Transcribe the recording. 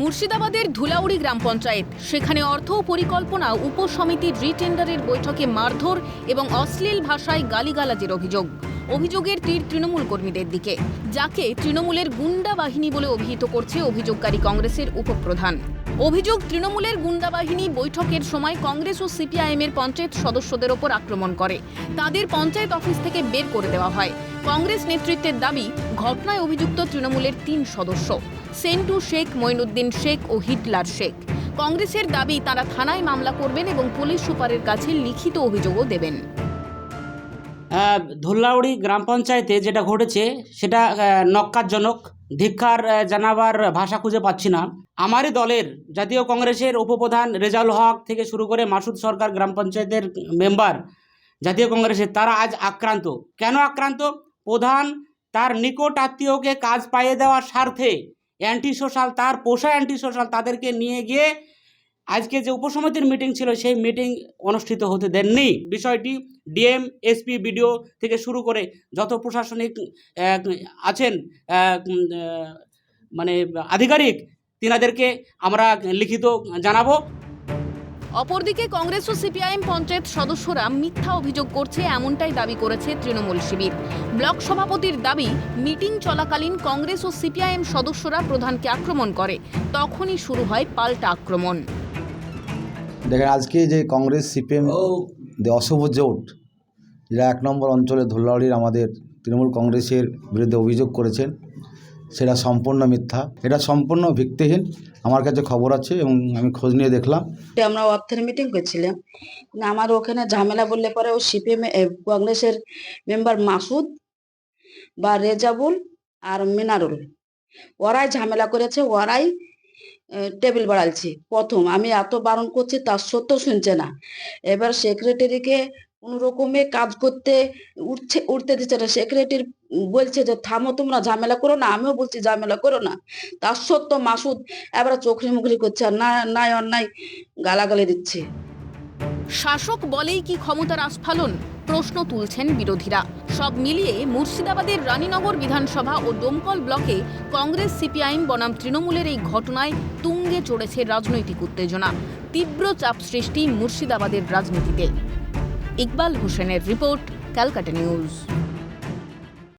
মুর্শিদাবাদের ধুলাউড়ি গ্রাম পঞ্চায়েত। সেখানে অর্থ পরিকল্পনা উপসমিতির রিটেন্ডারের বৈঠকে মারধর এবং অশ্লীল ভাষায় গালিগালাজের অভিযোগ। অভিযোগের তীর তৃণমূল কর্মীদের দিকে, যাকে তৃণমূলের গুন্ডা বাহিনী বলে অভিহিত করছে অভিযোগকারী কংগ্রেসের উপপ্রধান। অভিযোগ তৃণমূলের গুন্ডা বাহিনী বৈঠকের সময় কংগ্রেস ও সিপিআইএমের পঞ্চায়েত সদস্যদের ওপর আক্রমণ করে। তাদের পঞ্চায়েত অফিস থেকে বের করে দেওয়া হয়। কংগ্রেস নেতৃত্বের দাবি ঘটনায় অভিযুক্ত তৃণমূলের তিন সদস্য সেন্টু শেখ মঈনুদ্দিন শেখ ও হিটলার শেখ। কংগ্রেসের দাবি তারা থানায় মামলা করবেন এবং পুলিশ সুপারের কাছে লিখিত অভিযোগও দেবেন। আহ, ধুলাউড়ি গ্রাম পঞ্চায়েতে যেটা ঘটেছে সেটা নক্কারজনক। ধিক্ষার জানাবার ভাষা খুঁজে পাচ্ছি না। আমারই দলের জাতীয় কংগ্রেসের উপপ্রধান রেজাউল হক থেকে শুরু করে মাসুদ সরকার গ্রাম পঞ্চায়েতের মেম্বার জাতীয় কংগ্রেসের, তারা আজ আক্রান্ত। কেন আক্রান্ত? প্রধান তার নিকট আত্মীয়কে কাজ পাইয়ে দেওয়ার স্বার্থে অ্যান্টি সোশ্যাল তার পোষা অ্যান্টি সোশ্যাল তাদেরকে নিয়ে গিয়ে আজকে যে উপসমিতির মিটিং ছিল, সেই মিটিং অনুষ্ঠিত হতে দেননি। বিষয়টি ডিএম, এসপি, বিডিও থেকে শুরু করে যত প্রশাসনিক আছেন মানে আধিকারিক, তিনাদেরকে আমরা লিখিত জানাব। অপরদিকে কংগ্রেস ও সিপিআইএম পঞ্চায়েত সদস্যরা মিথ্যা অভিযোগ করছে, এমনটাই দাবি করেছে তৃণমূল শিবির। ব্লক সভাপতির দাবি, মিটিং চলাকালীন কংগ্রেস ও সিপিআইএম সদস্যরা প্রধানকে আক্রমণ করে, তখনই শুরু হয় পাল্টা আক্রমণ। দেখেন আজকে যে কংগ্রেস সিপিএম যে অশুভ জোট যেটা এক নম্বর অঞ্চলে ধুলাউড়ির আমাদের তৃণমূল কংগ্রেসের বিরুদ্ধে অভিযোগ করেছেন সেটা সম্পূর্ণ মিথ্যা। এটা সম্পূর্ণ ভিত্তিহীন আমার কাছে খবর আছে এবং আমি খোঁজ নিয়ে দেখলাম। আমরা অর্থের মিটিং করছিলাম আমার ওখানে ঝামেলা বললে পরে ও সিপিএম কংগ্রেসের মেম্বার মাসুদ বা রেজাবুল আর মিনারুল। ওরাই ঝামেলা করেছে ওরাই টেবিল বাড়ালছে প্রথম, আমি এত বারণ করছি, তার সত্ত্বেও শুনছে না। এবার সেক্রেটারিকে কোন রকমে কাজ করতে উঠছে, উঠতে দিচ্ছে না। সেক্রেটারি বলছে যে, থামো তোমরা, ঝামেলা করো না। আমিও বলছি, ঝামেলা করো না। তার সত্ত্বেও মাসুদ এবারে চোখরি মুখরি করছে আর না, নাই, অন্যায় গালাগালি দিচ্ছে। শাসক বলেই কি ক্ষমতার আস্ফালন? প্রশ্ন তুলছেন বিরোধীরা। সব মিলিয়ে মুর্শিদাবাদের রানীনগর বিধানসভা ও ডোমকল ব্লকে কংগ্রেস সিপিআইএম বনাম তৃণমূলের এই ঘটনায় তুঙ্গে চড়েছে রাজনৈতিক উত্তেজনা। তীব্র চাপ সৃষ্টি মুর্শিদাবাদের রাজনীতিতে। ইকবাল হোসেনের রিপোর্ট, ক্যালকাটা নিউজ।